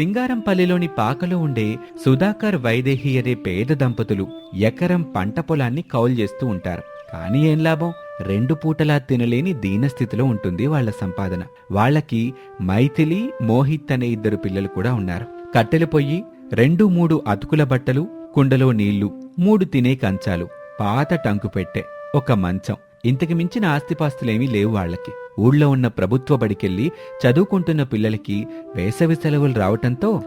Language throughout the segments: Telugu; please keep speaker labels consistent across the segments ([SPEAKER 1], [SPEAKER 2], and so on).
[SPEAKER 1] సింగారంపల్లిలోని పాకలో ఉండే సుధాకర్ వైదేహి అనే పేద దంపతులు ఎకరం పంట పొలాన్ని కౌలు చేస్తూ ఉంటారు. కానీ ఏం లాభం? రెండు పూటలా తినలేని దీనస్థితిలో ఉంటుంది వాళ్ళ సంపాదన. వాళ్ళకి మైథిలి మోహిత్ అనే ఇద్దరు పిల్లలు కూడా ఉన్నారు. కట్టెలు పొయ్యి రెండు మూడు అతుకుల బట్టలు కుండలో నీళ్ళు మూడు తినే కంచాలు పాత టంకు పెట్టె ఒక మంచం. ఇంతకు మించిన ఆస్తిపాస్తులేమీ లేవు వాళ్ళకి. ఊళ్ళో ఉన్న ప్రభుత్వ బడికెళ్ళి చదువుకుంటున్న పిల్లలకి వేసవి సెలవులు రావటంతో?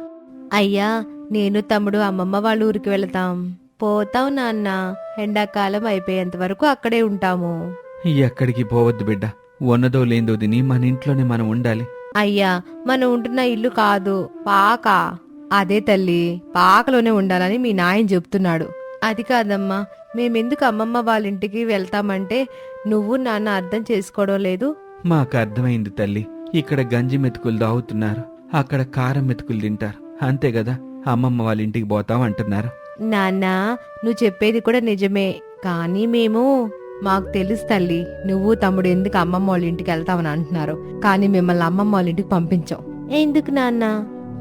[SPEAKER 2] అయ్యా నేను తమ్ముడు అమ్మమ్మ వాళ్ళ ఊరికి వెళతాం. పోతాం నాన్న ఎండాకాలం అయిపోయేంత వరకు అక్కడే ఉంటాము.
[SPEAKER 1] ఎక్కడికి పోవద్దు బిడ్డ. ఉన్నదో లేదో తిని మన ఇంట్లోనే మనం ఉండాలి.
[SPEAKER 2] అయ్యా మనం ఉంటున్న ఇల్లు కాదు పాక. అదే తల్లి పాకలోనే ఉండాలని మీ నాయన చెప్తున్నాడు. అది కాదమ్మా మేమెందుకు అమ్మమ్మ వాళ్ళ ఇంటికి వెళ్తామంటే నువ్వు నాన్న అర్థం చేసుకోవడం లేదు?
[SPEAKER 1] మాకు అర్థమైంది తల్లి. ఇక్కడ గంజి మెతుకులు దాగుతున్నారు. అక్కడ కారం మెతుకులు తింటారు. అంతే కదా? అమ్మమ్మ వాళ్ళ ఇంటికి పోతాం అంటున్నారు
[SPEAKER 2] నాన్న నువ్వు చెప్పేది కూడా నిజమే. కానీ మేము మాకు తెలుసు తల్లి నువ్వు తమ్ముడు ఎందుకు అమ్మమ్మ వాళ్ళ ఇంటికి వెళ్తామని అంటున్నారు. కానీ మిమ్మల్ని అమ్మమ్మ వాళ్ళ ఇంటికి పంపించాం. ఎందుకు నాన్న?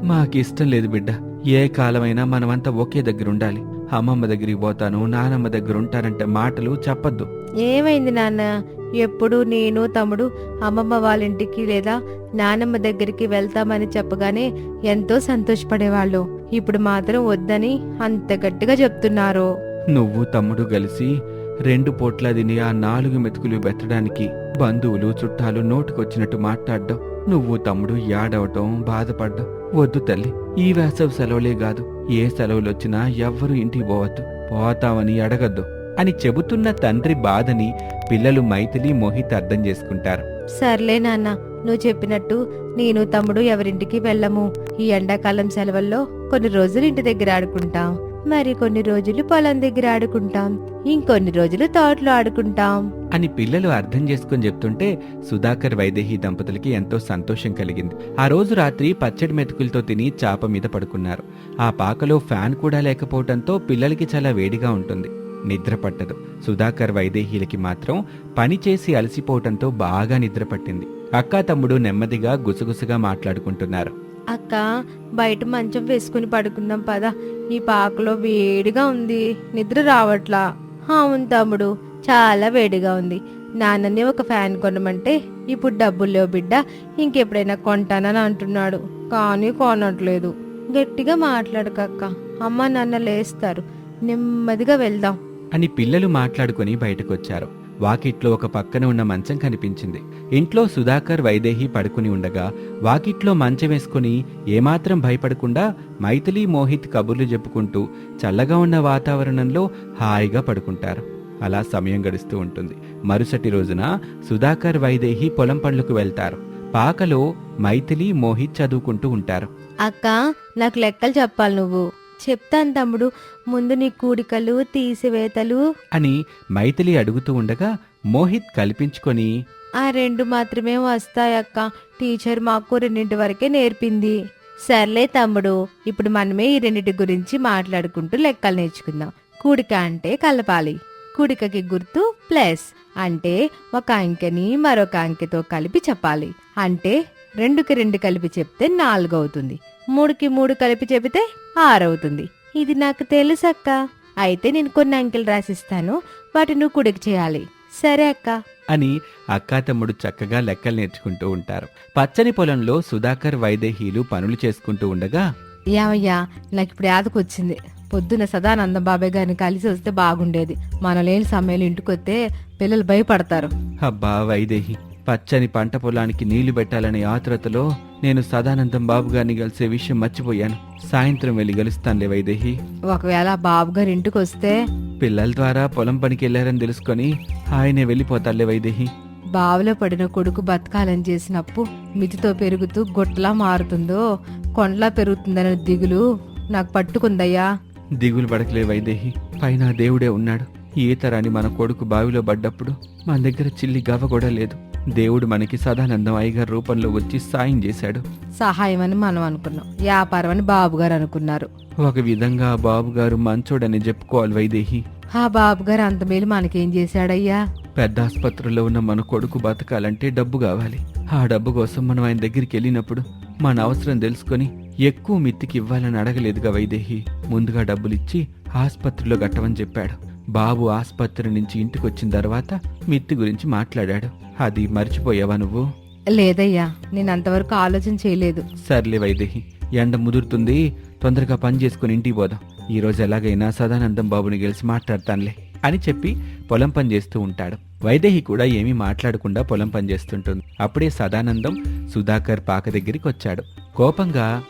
[SPEAKER 1] మాకు ఇష్టం లేదు బిడ్డ. ఏ కాలమైనా మనమంతా ఒకే దగ్గర ఉండాలి. అమ్మమ్మ దగ్గరికి పోతాను నానమ్మ దగ్గర ఉంటానంటే మాటలు చెప్పద్దు.
[SPEAKER 2] ఏమైంది నాన్న? ఎప్పుడు నేను తమ్ముడు అమ్మమ్మ వాళ్ళ ఇంటికి లేదా నానమ్మ దగ్గరికి వెళ్తామని చెప్పగానే ఎంతో సంతోషపడేవాళ్ళు. ఇప్పుడు మాత్రం వద్దని అంత గట్టిగా చెప్తున్నారు.
[SPEAKER 1] నువ్వు తమ్ముడు కలిసి రెండు పూట్ల తిని ఆ నాలుగు మెతుకులు బెత్తడానికి బంధువులు చుట్టాలు నోటుకొచ్చినట్టు మాట్లాడడం. నువ్వు తమ్ముడు యాడవటం బాధపడ్డం. వద్దు తల్లి ఈ వేసవి సెలవులే కాదు. ఏ సెలవులొచ్చినా ఎవ్వరూ ఇంటికి పోవద్దు. పోతామని అడగద్దు అని చెబుతున్న తండ్రి బాధని పిల్లలు మైథిలి మోహిత్ అర్థం చేసుకుంటారు.
[SPEAKER 2] సర్లే నాన్న నువ్వు చెప్పినట్టు నేను తమ్ముడు ఎవరింటికి వెళ్ళము. ఈ ఎండాకాలం సెలవుల్లో కొన్ని రోజులు ఇంటి దగ్గర ఆడుకుంటాం. మరి కొన్ని రోజులు పొలం దగ్గర ఆడుకుంటాం. ఇంకొన్ని రోజులు తోటలో ఆడుకుంటాం.
[SPEAKER 1] అని పిల్లలు అర్థం చేసుకుని చెప్తుంటే సుధాకర్ వైదేహి దంపతులకి ఎంతో సంతోషం కలిగింది. ఆ రోజు రాత్రి పచ్చడి మెతుకులతో తిని చాప మీద పడుకున్నారు. ఆ పాకలో ఫ్యాన్ కూడా లేకపోవడంతో పిల్లలకి చాలా వేడిగా ఉంటుంది. నిద్ర పట్టదు. సుధాకర్ వైదేహీలకి మాత్రం పని చేసి అలసిపోవటంతో బాగా నిద్ర పట్టింది. అక్కా తమ్ముడు నెమ్మదిగా గుసగుసగా మాట్లాడుకుంటున్నారు.
[SPEAKER 2] అక్క బయట మంచం వేసుకుని పడుకుందాం పద. ఈ పాకలో వేడిగా ఉంది. నిద్ర రావట్లా? అవును తమ్ముడు చాలా వేడిగా ఉంది. నాన్నని ఒక ఫ్యాన్ కొనమంటే ఇప్పుడు డబ్బులు లేవు బిడ్డ. ఇంకెప్పుడైనా కొంటానని అంటున్నాడు. కానీ కొనట్లేదు. గట్టిగా మాట్లాడకక్క అమ్మ నాన్న లేస్తారు. నెమ్మదిగా వెళ్దాం.
[SPEAKER 1] అని పిల్లలు మాట్లాడుకుని బయటకొచ్చారు. వాకిట్లో ఒక పక్కన ఉన్న మంచం కనిపించింది. ఇంట్లో సుధాకర్ వైదేహి పడుకుని ఉండగా వాకిట్లో మంచం వేసుకుని ఏమాత్రం భయపడకుండా మైథిలి మోహిత్ కబుర్లు చెప్పుకుంటూ చల్లగా ఉన్న వాతావరణంలో హాయిగా పడుకుంటారు. అలా సమయం గడుస్తూ ఉంటుంది. మరుసటి రోజున సుధాకర్ వైదేహి పొలం పనులకు వెళ్తారు. పాకలో మైథిలి మోహిత్ చదువుకుంటూ ఉంటారు.
[SPEAKER 2] అక్క నాకు లెక్కలు చెప్పాలి నువ్వు. చెప్తాను తమ్ముడు ముందు నీ కూడికలు తీసివేతలు.
[SPEAKER 1] అని మైథిలి అడుగుతూ ఉండగా మోహిత్ కల్పించుకొని
[SPEAKER 2] ఆ రెండు మాత్రమే వస్తాయక్క. టీచర్ మాకు రెండింటి వరకే నేర్పింది. సర్లే తమ్ముడు ఇప్పుడు మనమే ఈ రెండింటి గురించి మాట్లాడుకుంటూ లెక్కలు నేర్చుకుందాం. కూడిక అంటే కలపాలి. కూడికకి గుర్తు ప్లస్. అంటే ఒక అంకెని మరొక అంకెతో కలిపి చెప్పాలి. అంటే రెండుకి రెండు కలిపి చెప్తే నాలుగు అవుతుంది. మూడుకి మూడు కలిపి చెబితే ఆరు అవుతుంది ఇది నాకు తెలుసక్క. అయితే నేను కొన్ని అంకెలు రాసిస్తాను. వాటి నువ్వు కుడికి చేయాలి. సరే అక్క.
[SPEAKER 1] అని అక్కా తమ్ముడు చక్కగా లెక్కలు నేర్చుకుంటూ ఉంటారు. పచ్చని పొలంలో సుధాకర్ వైదేహీలు పనులు చేసుకుంటూ ఉండగా
[SPEAKER 2] యావయ్యా నాకు ఇప్పుడు యాదకొచ్చింది. పొద్దున సదానందం బాబాయ్ గారిని కలిసి వస్తే బాగుండేది. మన లేని సమయంలో ఇంటికి వస్తే పిల్లలు భయపడతారు.
[SPEAKER 1] అబ్బా వైదేహి. పచ్చని పంట పొలానికి నీళ్ళు పెట్టాలనే ఆతురతలో నేను సదానందం బాబు గారిని కలిసే విషయం మర్చిపోయాను. సాయంత్రం వెళ్ళి గలుస్తానులే వైదేహి.
[SPEAKER 2] ఒకవేళ బాబు గారి ఇంటికి వస్తే
[SPEAKER 1] పిల్లల ద్వారా పొలం పనికి వెళ్ళారని తెలుసుకొని ఆయనే వెళ్ళిపోతారులే వైదేహి.
[SPEAKER 2] బావిలో పడిన కొడుకు బతకాలని చేసినప్పు మితితో పెరుగుతూ గొట్టలా మారుతుందో కొండలా పెరుగుతుందనే దిగులు నాకు పట్టుకుందయ్యా.
[SPEAKER 1] దిగులు పడకలే వైదేహి. పైన దేవుడే ఉన్నాడు. ఈతరాని మన కొడుకు బావిలో పడ్డప్పుడు మన దగ్గర చిల్లి గవ్వ కూడా లేదు. దేవుడు మనకి సదానందం అయ్యగారి రూపంలో వచ్చి సాయం చేశాడు.
[SPEAKER 2] సహాయం అని మనం అనుకున్నాం. వ్యాపారం అని బాబు గారు అనుకున్నారు.
[SPEAKER 1] ఒక విధంగా ఆ బాబు గారు మంచోడని చెప్పుకోవాలి వైదేహి.
[SPEAKER 2] ఆ బాబు గారు అంత మేలు మనకేం చేశాడయ్యా?
[SPEAKER 1] పెద్ద ఆసుపత్రిలో ఉన్న మన కొడుకు బతకాలంటే డబ్బు కావాలి. ఆ డబ్బు కోసం మనం ఆయన దగ్గరికి వెళ్ళినప్పుడు మన అవసరం తెలుసుకొని ఎక్కువ మిత్తికి ఇవ్వాలని అడగలేదుగా వైదేహి. ముందుగా డబ్బులిచ్చి ఆస్పత్రిలో కట్టమని చెప్పాడు. బాబు ఆస్పత్రి నుంచి ఇంటికి వచ్చిన తర్వాత మిత్తి గురించి మాట్లాడాడు. అది మర్చిపోయావా నువ్వు?
[SPEAKER 2] లేదయ్యా నేను అంతవరకు ఆలోచన చేయలేదు.
[SPEAKER 1] సర్లే వైదేహి ఎండ ముదురుతుంది తొందరగా పని చేసుకుని ఇంటికి పోదాం. ఈ రోజు ఎలాగైనా సదానందం బాబుని గెలిచి మాట్లాడతానులే అని చెప్పి పొలం పని చేస్తూ ఉంటాడు. వైదేహి కూడా ఏమీ మాట్లాడకుండా పొలం పని చేస్తుంటుంది. అప్పుడే సదానందం సుధాకర్ పాక దగ్గరికి వచ్చాడు. కోపంగా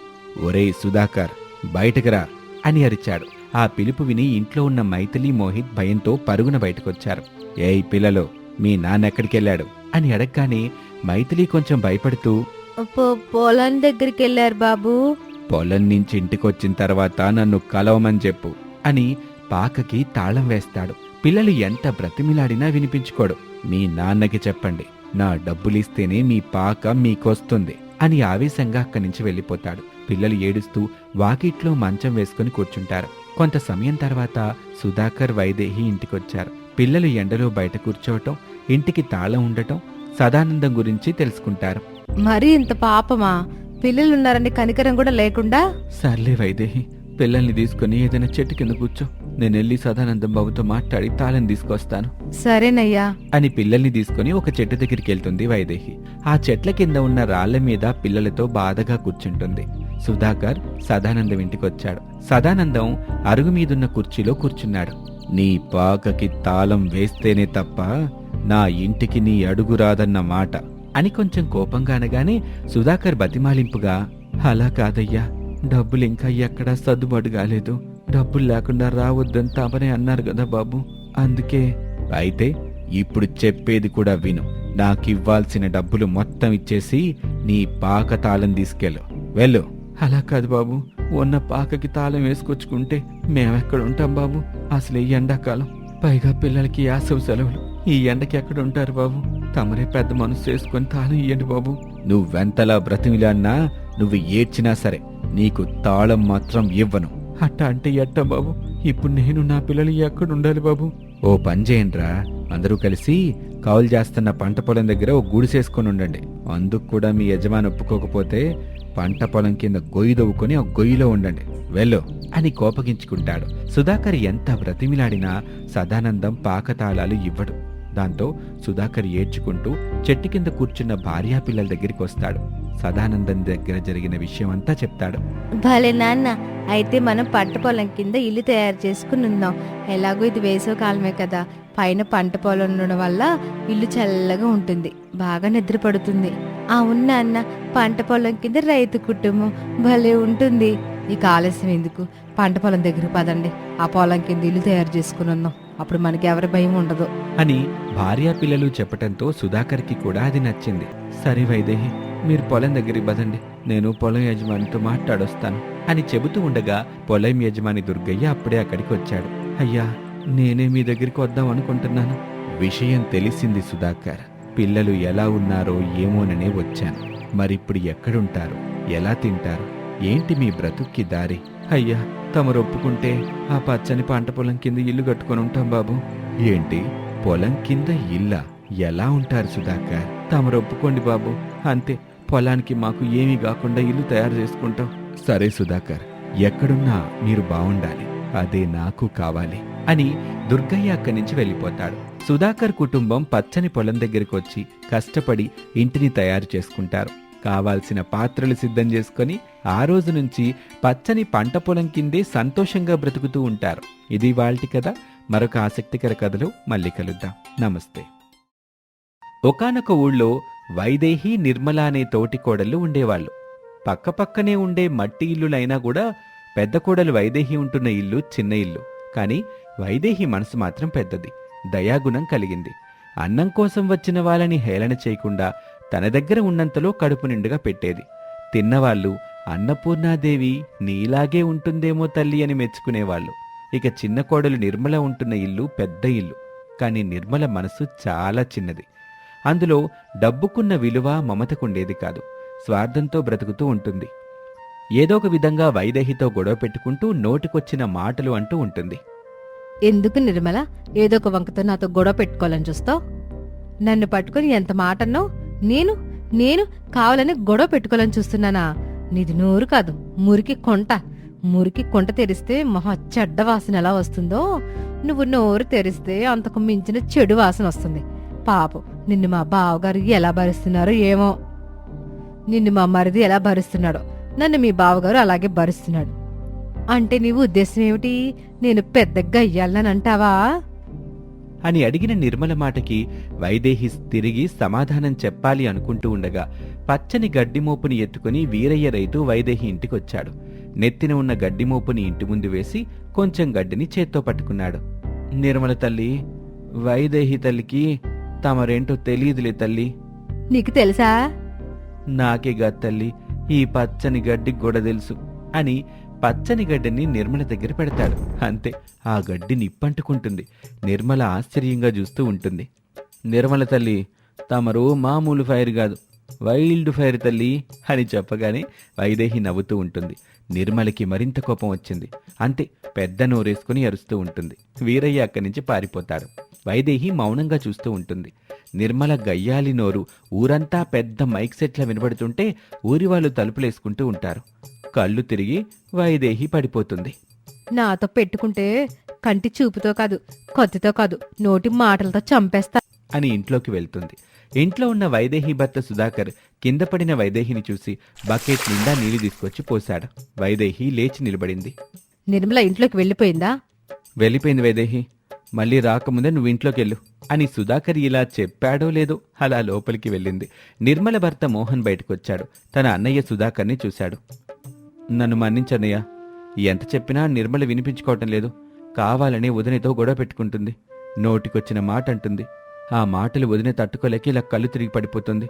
[SPEAKER 1] ఒరేయ్ సుధాకర్ బయటకు రా అని అరిచాడు. ఆ పిలుపు విని ఇంట్లో ఉన్న మైథిలి మోహిత్ భయంతో పరుగున బయటకొచ్చారు. ఏయ్ పిల్లలు మీ నాన్న ఎక్కడికెళ్ళాడు? అని అడగగానే మైథిలి కొంచెం భయపడుతూ
[SPEAKER 2] పొలం దగ్గరికి వెళ్ళారు బాబు.
[SPEAKER 1] పొలం నుంచి ఇంటికొచ్చిన తర్వాత నన్ను కలవమని చెప్పు అని పాకకి తాళం వేస్తాడు. పిల్లలు ఎంత బ్రతిమిలాడినా వినిపించుకోడు. మీ నాన్నకి చెప్పండి నా డబ్బులిస్తేనే మీ పాక మీకొస్తుంది అని ఆవేశంగా అక్కడి నుంచి వెళ్ళిపోతాడు. పిల్లలు ఏడుస్తూ వాకిట్లో మంచం వేసుకుని కూర్చుంటారు. కొంత సమయం తర్వాత సుధాకర్ వైదేహి ఇంటికొచ్చారు. పిల్లలు ఎండలో బయట కూర్చోవటం ఇంటికి తాళం ఉండటం సదానందం గురించి తెలుసుకుంటారు.
[SPEAKER 2] మరీ ఇంత పాపమా? పిల్లలు ఉన్నారని కనికరం కూడా లేకుండా?
[SPEAKER 1] సర్లే వైదేహి పిల్లల్ని తీసుకుని ఏదైనా చెట్టు కింద కూర్చో. నేను వెళ్ళి సదానందం బాబుతో మాట్లాడి తాళం తీసుకొస్తాను.
[SPEAKER 2] సరేనయ్యా.
[SPEAKER 1] అని పిల్లల్ని తీసుకుని ఒక చెట్టు దగ్గరికి వెళ్తుంది వైదేహి. ఆ చెట్ల కింద ఉన్న రాళ్ళ మీద పిల్లలతో బాధగా కూర్చుంటుంది. సుధాకర్ సదానందం ఇంటికొచ్చాడు. సదానందం అరుగు మీదున్న కుర్చీలో కూర్చున్నాడు. నీ పాకకి తాళం వేస్తేనే తప్ప నా ఇంటికి నీ అడుగు రాదన్న మాట అని కొంచెం కోపంగా అనగానే సుధాకర్ బతిమాలింపుగా అలా కాదయ్యా డబ్బులు ఇంకా ఎక్కడా సర్దుబాటు కాలేదు. డబ్బులు లేకుండా రావద్దని తమనే అన్నారు కదా బాబు. అందుకే అయితే ఇప్పుడు చెప్పేది కూడా విను. నాకివ్వాల్సిన డబ్బులు మొత్తం ఇచ్చేసి నీ పాక తాళం తీసుకెళ్ళు. వెళ్ళు. అలా కాదు బాబు. ఉన్న పాకకి తాళం వేసుకొచ్చుకుంటే మేమెక్కడ ఉంటాం బాబు. అసలు ఈ ఎండాకాలం. పైగా పిల్లలకి యాసవ సెలవులు. ఈ ఎండకి ఎక్కడ ఉంటారు బాబు? తమరే పెద్ద మనసు చేసుకొని తాళం ఇయ్యండి బాబు. నువ్వెంతలా బ్రతిమిలాన్నా నువ్వు ఏడ్చినా సరే నీకు తాళం మాత్రం ఇవ్వను. అట్ట అంటే ఎట్ట బాబు? ఇప్పుడు నేను నా పిల్లలు ఎక్కడ ఉండాలి బాబు? ఓ పని చేయండిరా. అందరూ కలిసి కౌలు చేస్తున్న పంట పొలం దగ్గర ఓ గుడిసేసుకొని ఉండండి. అందుకు కూడా మీ యజమాని ఒప్పుకోకపోతే పంట పొలం కింద గొయ్యి దవ్వుకొని ఆ గొయ్యిలో ఉండండి. వెళ్ళు అని కోపగించుకుంటాడు. సుధాకర్ ఎంత బ్రతిమిలాడినా సదానందం పాకతాళాలు ఇవ్వడు. దాంతో సుధాకర్ ఏడ్చుకుంటూ చెట్టు కింద కూర్చున్న భార్యా పిల్లల దగ్గరికి వస్తాడు. సదానందం దగ్గర జరిగిన విషయం అంతా చెప్తాడు.
[SPEAKER 2] భలే నాన్న అయితే మనం పంట పొలం కింద ఇల్లు తయారు చేసుకుని ఉందాం. ఎలాగో ఇది వేసవ కాలమే కదా. పైన పంట పొలం ఉండడం వల్ల ఇల్లు చల్లగా ఉంటుంది. బాగా నిద్ర పడుతుంది అవును నాన్న పంట పొలం కింద రైతు కుటుంబం భలే ఉంటుంది. ఇక ఆలస్యం ఎందుకు? పంట పొలం దగ్గర పదండి. ఆ పొలం కింద ఇల్లు తయారు చేసుకుని ఉందాం. అప్పుడు మనకి ఎవరి భయం ఉండదు.
[SPEAKER 1] అని భార్యా పిల్లలు చెప్పటంతో సుధాకర్కి కూడా అది నచ్చింది. సరే వైదేహి మీరు పొలం దగ్గరికి పదండి. నేను పొలం యజమానితో మాట్లాడొస్తాను అని చెబుతూ ఉండగా పొలం యజమాని దుర్గయ్య అప్పుడే అక్కడికి వచ్చాడు. అయ్యా నేనే మీ దగ్గరికి వద్దాం అనుకుంటున్నాను. విషయం తెలిసింది సుధాకర్. పిల్లలు ఎలా ఉన్నారో ఏమోననే వచ్చాను. మరిప్పుడు ఎక్కడుంటారు? ఎలా తింటారు? ఏంటి మీ బ్రతుక్కి దారి? అయ్యా తమరు ఒప్పుకుంటే ఆ పచ్చని పంట పొలం కింద ఇల్లు కట్టుకొని ఉంటాం బాబు. ఏంటి? పొలం కింద ఇల్లా? ఎలా ఉంటారు సుధాకర్? తమరు ఒప్పుకోండి బాబు. అంతే పొలానికి మాకు ఏమీ కాకుండా ఇల్లు తయారు చేసుకుంటాం. సరే సుధాకర్ ఎక్కడున్నా మీరు బాగుండాలి అదే నాకు కావాలి. అని దుర్గయ్య అక్కడి నుంచి వెళ్ళిపోతాడు. సుధాకర్ కుటుంబం పచ్చని పొలం దగ్గరికి వచ్చి కష్టపడి ఇంటిని తయారు చేసుకుంటారు. కావాల్సిన పాత్రలు సిద్ధం చేసుకొని ఆ రోజు నుంచి పచ్చని పంట పొలం కిందే సంతోషంగా బ్రతుకుతూ ఉంటారు. ఇది వాళ్ళటి కథ. మరొక ఆసక్తికర కథలో మళ్ళీ కలుద్దాం. నమస్తే. ఒకానొక ఊళ్ళో వైదేహి నిర్మల అనే తోటి కోడళ్ళు ఉండేవాళ్ళు. పక్కపక్కనే ఉండే మట్టి ఇల్లులైనా కూడా పెద్ద కోడలు వైదేహి ఉంటున్న ఇల్లు చిన్న ఇల్లు. కానీ వైదేహి మనసు మాత్రం పెద్దది. దయాగుణం కలిగింది. అన్నం కోసం వచ్చిన వాళ్ళని హేళన చేయకుండా తన దగ్గర ఉన్నంతలో కడుపు నిండుగా పెట్టేది. తిన్నవాళ్ళు అన్నపూర్ణాదేవి నీలాగే ఉంటుందేమో తల్లి అని మెచ్చుకునేవాళ్ళు. ఇక చిన్న కోడలు నిర్మల ఉంటున్న ఇల్లు పెద్ద ఇల్లు. కానీ నిర్మల మనసు చాలా చిన్నది. అందులో డబ్బుకున్న విలువ మమతకుండేది కాదు. స్వార్థంతో బ్రతుకుతూ ఉంటుంది. ఏదో ఒక విధంగా వైదేహితో గొడవ పెట్టుకుంటూ నోటికొచ్చిన మాటలు అంటూ ఉంటుంది.
[SPEAKER 2] ఎందుకు నిర్మల? ఏదో ఒక వంకతో నాతో గొడవ పెట్టుకోవాలని చూస్తావు? నన్ను పట్టుకుని ఎంత మాటన్నావు నేను నేను కావాలని గొడవ పెట్టుకోవాలని చూస్తున్నానా? నీది నోరు కాదు మురికి కొంట. మురికి కొంట తెరిస్తే మహా చెడ్డ వాసన ఎలా వస్తుందో? నువ్వు నోరు తెరిస్తే అంతకు మించిన చెడు వాసన వస్తుంది. పాపం నిన్ను మా బావగారు ఎలా భరిస్తున్నారో ఏమో. నిన్ను మా మరిది ఎలా భరిస్తున్నాడో నన్ను మీ బావగారు అలాగే భరిస్తున్నాడు. అంటే నీవు ఉద్దేశం ఏమిటి? నేను పెద్దగా అయ్యాలని అంటావా?
[SPEAKER 1] అని అడిగిన నిర్మల మాటకి వైదేహి తిరిగి సమాధానం చెప్పాలి అనుకుంటూ ఉండగా పచ్చని గడ్డి మోపుని ఎత్తుకుని వీరయ్య రైతు వైదేహి ఇంటికొచ్చాడు. నెత్తిన ఉన్న గడ్డి మోపుని ఇంటి ముందు వేసి కొంచెం గడ్డిని చేత్తో పట్టుకున్నాడు. నిర్మల తల్లి వైదేహి తల్లికి తమరేంటో తెలియదులే తల్లి.
[SPEAKER 2] నీకు తెలుసా?
[SPEAKER 1] నాకేగా తల్లి ఈ పచ్చని గడ్డి కూడా తెలుసు అని పచ్చని గడ్డిని నిర్మల దగ్గర పెడతాడు. అంతే ఆ గడ్డి నిప్పంటుకుంటుంది. నిర్మల ఆశ్చర్యంగా చూస్తూ ఉంటుంది. నిర్మల తల్లి తమరు మామూలు ఫైర్ కాదు వైల్డ్ ఫైర్ తల్లి అని చెప్పగానే వైదేహి నవ్వుతూ ఉంటుంది. నిర్మలకి మరింత కోపం వచ్చింది. అంతే పెద్ద నోరేసుకుని అరుస్తూ ఉంటుంది. వీరయ్య అక్కడి నుంచి పారిపోతాడు వైదేహి మౌనంగా చూస్తూ ఉంటుంది. నిర్మల గయ్యాలి నోరు ఊరంతా పెద్ద మైక్ సెట్ల వినబడుతుంటే ఊరి వాళ్ళు తలుపులేసుకుంటూ ఉంటారు. కళ్ళు తిరిగి వైదేహి పడిపోతుంది.
[SPEAKER 2] నాతో పెట్టుకుంటే కంటి చూపుతో కాదు కత్తితో కాదు నోటి మాటలతో చంపేస్తా.
[SPEAKER 1] అని ఇంట్లోకి వెళ్తుంది. ఇంట్లో ఉన్న వైదేహి భర్త సుధాకర్ కింద పడిన వైదేహిని చూసి బకెట్ నిండా నీళ్ళు తీసుకొచ్చి పోశాడు. వైదేహి లేచి నిలబడింది.
[SPEAKER 2] నిర్మల ఇంట్లోకి వెళ్ళిపోయిందా?
[SPEAKER 1] వెళ్ళిపోయింది వైదేహి. మళ్ళీ రాకముందే నువ్వు ఇంట్లోకి వెళ్ళు అని సుధాకర్ ఇలా చెప్పాడో లేదో అలా లోపలికి వెళ్ళింది. నిర్మల భర్త మోహన్ బయటకొచ్చాడు. తన అన్నయ్య సుధాకర్ని చూశాడు. నన్ను మన్నించన్నయ్యా ఎంత చెప్పినా నిర్మల వినిపించుకోవటం లేదు. కావాలని వదినతో గొడవ పెట్టుకుంటుంది. నోటికొచ్చిన మాట అంటుంది ఆ మాటలు వదిన తట్టుకోలేక ఇలా కళ్ళు తిరిగి పడిపోతుంది.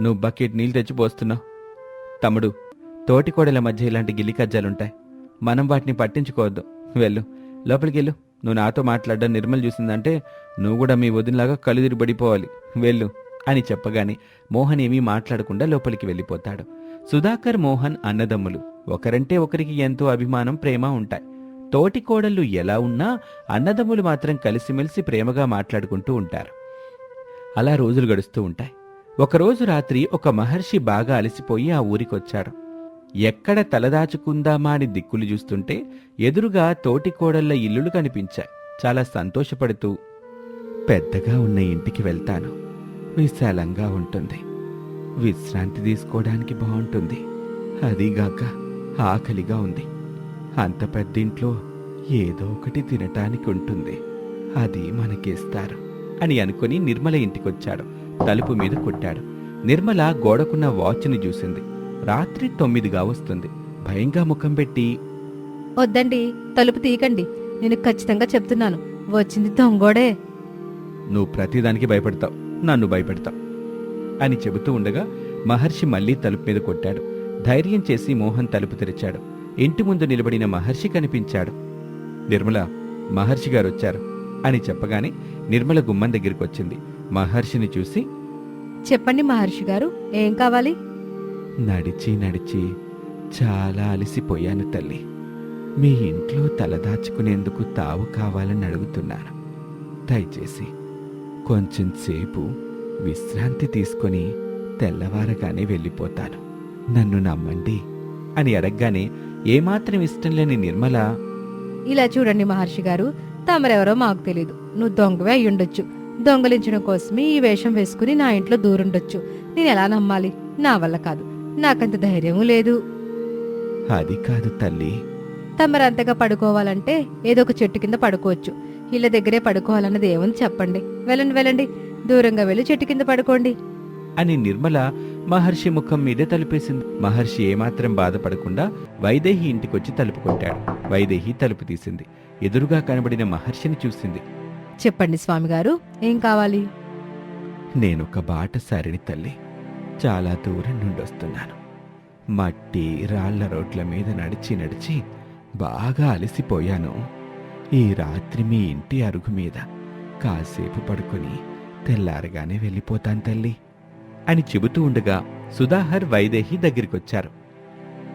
[SPEAKER 1] నువ్వు బకెట్ నీళ్ళు తెచ్చిపోస్తున్నావు తమ్ముడు తోటికోడల మధ్య ఇలాంటి గిల్లికజ్జాలుంటాయి మనం వాటిని పట్టించుకోవద్దు. వెళ్ళు. లోపలికి వెళ్ళు నువ్వు నాతో మాట్లాడడం నిర్మల్ చూసిందంటే నువ్వు కూడా మీ వదినలాగా కళ్ళు పడిపోవాలి. వెళ్ళు అని చెప్పగానే మోహన్ ఏమీ మాట్లాడకుండా లోపలికి వెళ్ళిపోతాడు. సుధాకర్ మోహన్ అన్నదమ్ములు. ఒకరంటే ఒకరికి ఎంతో అభిమానం ప్రేమ ఉంటాయి. తోటి కోడళ్ళు ఎలా ఉన్నా అన్నదమ్ములు మాత్రం కలిసిమెలిసి ప్రేమగా మాట్లాడుకుంటూ ఉంటారు. అలా రోజులు గడుస్తూ ఉంటాయి. ఒకరోజు రాత్రి ఒక మహర్షి బాగా అలసిపోయి ఆ ఊరికొచ్చాడు. ఎక్కడ తలదాచుకుందామా అని దిక్కులు చూస్తుంటే ఎదురుగా తోటి కోడళ్ళ ఇల్లులు కనిపించాయి. చాలా సంతోషపడుతూ పెద్దగా ఉన్న ఇంటికి వెళ్తాను. విశాలంగా ఉంటుంది. విశ్రాంతి తీసుకోవడానికి బాగుంటుంది. అదీగాక ఆకలిగా ఉంది. అంత పెద్ద ఇంట్లో ఏదో ఒకటి తినటానికి ఉంటుంది అది మనకిస్తారు అని అనుకుని నిర్మల ఇంటికొచ్చాడు. తలుపు మీద కొట్టాడు. నిర్మల గోడకున్న వాచ్ని చూసింది. రాత్రి తొమ్మిదిగా వస్తుంది. భయంగా ముఖం పెట్టి
[SPEAKER 2] వద్దండి తలుపు తీయకండి. నేను ఖచ్చితంగా చెప్తున్నాను. వచ్చింది దొంగోడే.
[SPEAKER 1] నువ్వు ప్రతిదానికి భయపడతావు. నన్ను భయపెడతావు. అని చెబుతూ ఉండగా మహర్షి మళ్ళీ తలుపు మీద కొట్టాడు. ధైర్యం చేసి మోహన్ తలుపు తెరిచాడు. ఇంటి ముందు నిలబడిన మహర్షి కనిపించాడు. నిర్మల మహర్షి గారు వచ్చారు అని చెప్పగానే నిర్మల గుమ్మం దగ్గరికి వచ్చింది. మహర్షిని చూసి
[SPEAKER 2] చెప్పండి మహర్షి గారు ఏం కావాలి?
[SPEAKER 1] నడిచి నడిచి చాలా అలసిపోయాను తల్లి. మీ ఇంట్లో తలదాచుకునేందుకు తావు కావాలని అడుగుతున్నాను. దయచేసి కొంచెం సేపు విశ్రాంతి తీసుకొని తెల్లవారగానే వెళ్ళిపోతాను. నన్ను నమ్మండి అని అడగగానే ఏమాత్రం ఇష్టం లేని నిర్మల
[SPEAKER 2] ఇలా చూడండి మహర్షి గారు తమరెవరో మాకు తెలీదు. నువ్వు దొంగవే అయ్యుండొచ్చు. దొంగలించడం కోసమే ఈ వేషం వేసుకుని నా ఇంట్లో దూరుండొచ్చు. నేను ఎలా నమ్మాలి? నా వల్ల కాదు. నాకంత ధైర్యమూ లేదు.
[SPEAKER 1] అది కాదు తల్లి.
[SPEAKER 2] తమరంతగా పడుకోవాలంటే ఏదో ఒక చెట్టు కింద పడుకోవచ్చు. ఇళ్ళ దగ్గరే పడుకోవాలన్నది ఏముంది చెప్పండి. వెళ్ళండి వెళ్ళండి. దూరంగా వెళ్ళి చెట్టు కింద పడుకోండి.
[SPEAKER 1] అని నిర్మల మహర్షి ముఖం మీదే తలుపేసింది. మహర్షి ఏమాత్రం బాధపడకుండా వైదేహి ఇంటికొచ్చి తలుపు కొట్టాడు. వైదేహి తలుపు తీసింది. ఎదురుగా కనబడిన మహర్షిని చూసింది.
[SPEAKER 2] చెప్పండి స్వామిగారు ఏం కావాలి?
[SPEAKER 1] నేనొక బాటసారిని తల్లి. చాలా దూరం నుండి వస్తున్నాను మట్టి రాళ్ళ రోడ్ల మీద నడిచి నడిచి బాగా అలసిపోయాను. ఈ రాత్రి మీ ఇంటి అరుగు మీద కాసేపు పడుకొని తెల్లారగానే వెళ్ళిపోతాను తల్లి. అని చెబుతూ ఉండగా సుధాహర్ వైదేహి దగ్గరికొచ్చారు.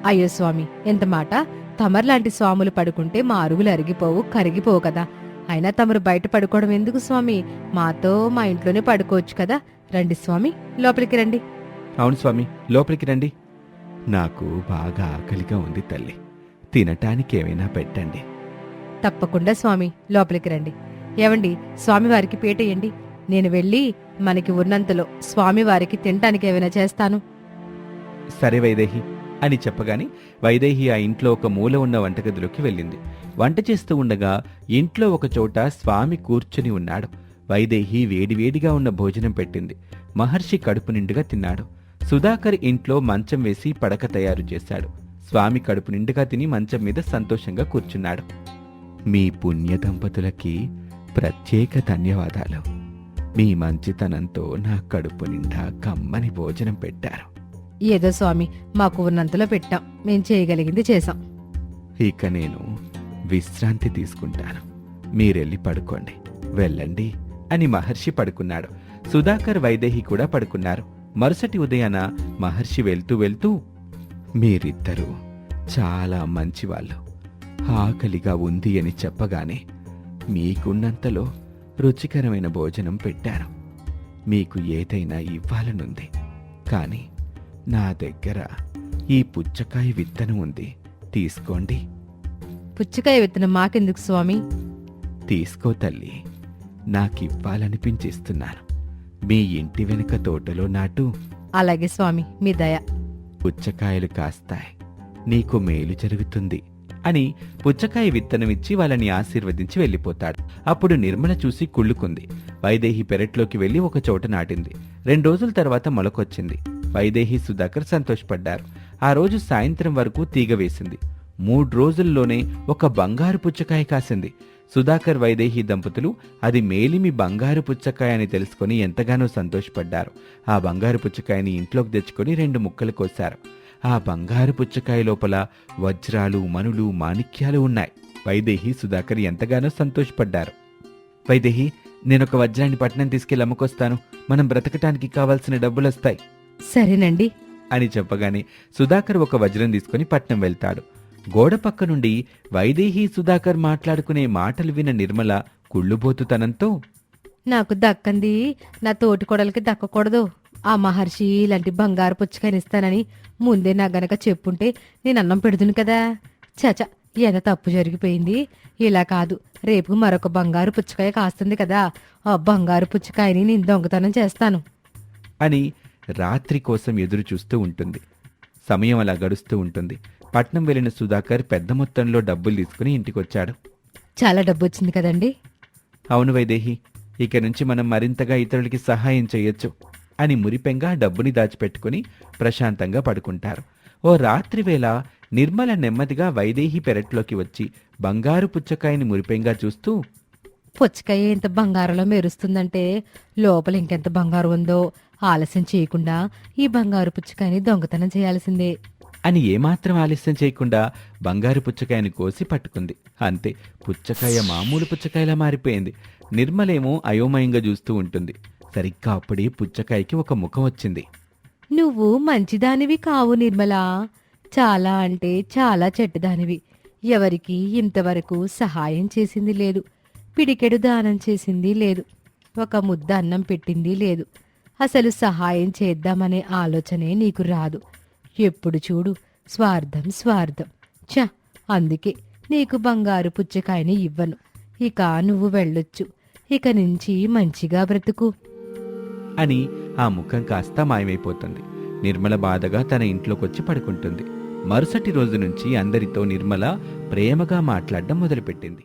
[SPEAKER 2] అయ్యో స్వామి ఎంత మాట? తమర్లాంటి స్వాములు పడుకుంటే మా అరుగులు అరిగిపోవు కరిగిపోవు కదా. అయినా తమరు బయట పడుకోవడం ఎందుకు స్వామి? మాతో మా ఇంట్లోనే పడుకోవచ్చు కదా. రండి స్వామి లోపలికి రండి.
[SPEAKER 1] అవును స్వామి లోపలికి రండి. నాకు బాగా ఆకలిగా ఉంది తల్లి. తినటానికి ఏమైనా పెట్టండి.
[SPEAKER 2] తప్పకుండా స్వామి లోపలికి రండి. ఏవండి స్వామివారికి పీటేయండి నేను వెళ్ళి మనకి ఉన్నంతలో స్వామివారికి తినటానికి ఏమైనా చేస్తాను?
[SPEAKER 1] సరే వైదేహి అని చెప్పగానే వైదేహి ఆ ఇంట్లో ఒక మూల ఉన్న వంటగదిలోకి వెళ్ళింది. వంట చేస్తూ ఉండగా ఇంట్లో ఒక చోట స్వామి కూర్చుని ఉన్నాడు. వైదేహి వేడివేడిగా ఉన్న భోజనం పెట్టింది. మహర్షి కడుపు నిండుగా తిన్నాడు. సుధాకర్ ఇంట్లో మంచం వేసి పడక తయారు చేశాడు. స్వామి కడుపు నిండుగా తిని మంచం మీద సంతోషంగా కూర్చున్నాడు. మీ పుణ్య దంపతులకి ప్రత్యేక ధన్యవాదాలు. మీ మంచితనంతో నా కడుపు నిండా కమ్మని భోజనం పెట్టారు.
[SPEAKER 2] ఏదో స్వామి మాకు ఉన్నంతలో పెట్టాం. మేం చేయగలిగింది చేశాం.
[SPEAKER 1] ఇక నేను విశ్రాంతి తీసుకుంటాను. మీరెళ్ళి పడుకోండి. వెళ్ళండి అని మహర్షి పడుకున్నాడు. సుధాకర్ వైదేహి కూడా పడుకున్నారు. మరుసటి ఉదయాన మహర్షి వెళ్తూ వెళ్తూ మీరిద్దరూ చాలా మంచివాళ్ళు. ఆకలిగా ఉంది అని చెప్పగానే మీకున్నంతలో రుచికరమైన భోజనం పెట్టారు మీకు ఏదైనా ఇవ్వాలనుంది. కానీ నా దగ్గర ఈ పుచ్చకాయ విత్తనం ఉంది. తీసుకోండి.
[SPEAKER 2] పుచ్చకాయ విత్తనం మాకెందుకు స్వామి?
[SPEAKER 1] తీసుకో తల్లి. నాకివ్వాలనిపించిస్తున్నాను మీ ఇంటి వెనుక తోటలో నాటు.
[SPEAKER 2] అలాగే స్వామి మీ దయ.
[SPEAKER 1] పుచ్చకాయలు కాస్తాయి. నీకు మేలు జరుగుతుంది. అని పుచ్చకాయ విత్తనం ఇచ్చి వాళ్ళని ఆశీర్వదించి వెళ్ళిపోతాడు. అప్పుడు నిర్మల చూసి కుళ్ళుకుంది. వైదేహి పెరట్లోకి వెళ్ళి ఒక చోట నాటింది. రెండు రోజుల తర్వాత మొలకొచ్చింది. వైదేహి సుధాకర్ సంతోషపడ్డారు. ఆ రోజు సాయంత్రం వరకు తీగ వేసింది. మూడు రోజుల్లోనే ఒక బంగారు పుచ్చకాయ కాసింది. సుధాకర్ వైదేహి దంపతులు అది మేలిమి బంగారు పుచ్చకాయ అని తెలుసుకొని ఎంతగానో సంతోషపడ్డారు. ఆ బంగారు పుచ్చకాయని ఇంట్లోకి తెచ్చుకొని రెండు ముక్కలు కోశారు. ఆ బంగారు పుచ్చకాయ లోపల వజ్రాలు మనులు మాణిక్యాలు ఉన్నాయి. వైదేహి సుధాకర్ ఎంతగానో సంతోషపడ్డారు. వైదేహి నేనొక వజ్రాన్ని పట్నం తీసుకెళ్ళి అమ్ముకొస్తాను. మనం బ్రతకటానికి కావాల్సిన డబ్బులొస్తాయి.
[SPEAKER 2] సరేనండి.
[SPEAKER 1] అని చెప్పగానే సుధాకర్ ఒక వజ్రం తీసుకుని పట్నం వెళ్తాడు. గోడ పక్క నుండి వైదేహి సుధాకర్ మాట్లాడుకునే మాటలు విన్న నిర్మల కుళ్ళుబోతుతనంతో
[SPEAKER 2] నాకు దక్కంది నా తోటి కొడలకి దక్కకూడదు. ఆ మహర్షి ఇలాంటి బంగారు పుచ్చకాయనిస్తానని ముందే నా గనక చెప్పుంటే నేను అన్నం పెడుతును కదా. చచ ఎంత తప్పు జరిగిపోయింది. ఇలా కాదు రేపు మరొక బంగారు పుచ్చకాయ కాస్తుంది కదా. ఆ బంగారు పుచ్చకాయని నేను దొంగతనం చేస్తాను.
[SPEAKER 1] అని రాత్రి కోసం ఎదురు చూస్తూ ఉంటుంది. సమయం అలా గడుస్తూ ఉంటుంది. పట్నం వెళ్ళిన సుధాకర్ పెద్ద మొత్తంలో డబ్బులు తీసుకుని ఇంటికొచ్చాడు.
[SPEAKER 2] చాలా డబ్బు వచ్చింది కదండి.
[SPEAKER 1] అవును వైదేహి ఇక నుంచి మనం మరింతగా ఇతరులకి సహాయం చేయొచ్చు. అని మురిపెంగా డబ్బుని దాచిపెట్టుకుని ప్రశాంతంగా పడుకుంటారు. ఓ రాత్రి వేళ నిర్మల నెమ్మదిగా వైదేహి పెరట్లోకి వచ్చి బంగారు పుచ్చకాయని మురిపెంగా చూస్తూ
[SPEAKER 2] పుచ్చకాయ ఇంత బంగారంలో మెరుస్తుందంటే లోపల ఇంకెంత బంగారం ఉందో ఆలస్యం చేయకుండా ఈ బంగారు పుచ్చకాయని దొంగతనం చేయాల్సిందే.
[SPEAKER 1] అని ఏమాత్రం ఆలస్యం చేయకుండా బంగారు పుచ్చకాయని కోసి పట్టుకుంది. అంతే పుచ్చకాయ మామూలు పుచ్చకాయలా మారిపోయింది. నిర్మలేమో అయోమయంగా చూస్తూ ఉంటుంది. సరిగ్గా అప్పుడే పుచ్చకాయకి ఒక ముఖం వచ్చింది.
[SPEAKER 2] నువ్వు మంచిదానివి కావు నిర్మలా. చాలా అంటే చాలా చెడ్డదానివి. ఎవరికి ఇంతవరకు సహాయం చేసింది లేదు. పిడికెడు దానం చేసింది లేదు. ఒక ముద్ద అన్నం పెట్టింది లేదు. అసలు సహాయం చేద్దామనే ఆలోచనే నీకు రాదు. ఎప్పుడు చూడు స్వార్థం స్వార్థం. ఛ అందుకే నీకు బంగారు పుచ్చకాయని ఇవ్వను. ఇక నువ్వు వెళ్ళొచ్చు. ఇక నుంచి మంచిగా బ్రతుకు.
[SPEAKER 1] అని ఆ ముఖం కాస్త మాయమైపోతుంది. నిర్మల బాధగా తన ఇంట్లోకొచ్చి పడుకుంటుంది. మరుసటి రోజు నుంచి అందరితో నిర్మల ప్రేమగా మాట్లాడడం మొదలుపెట్టింది.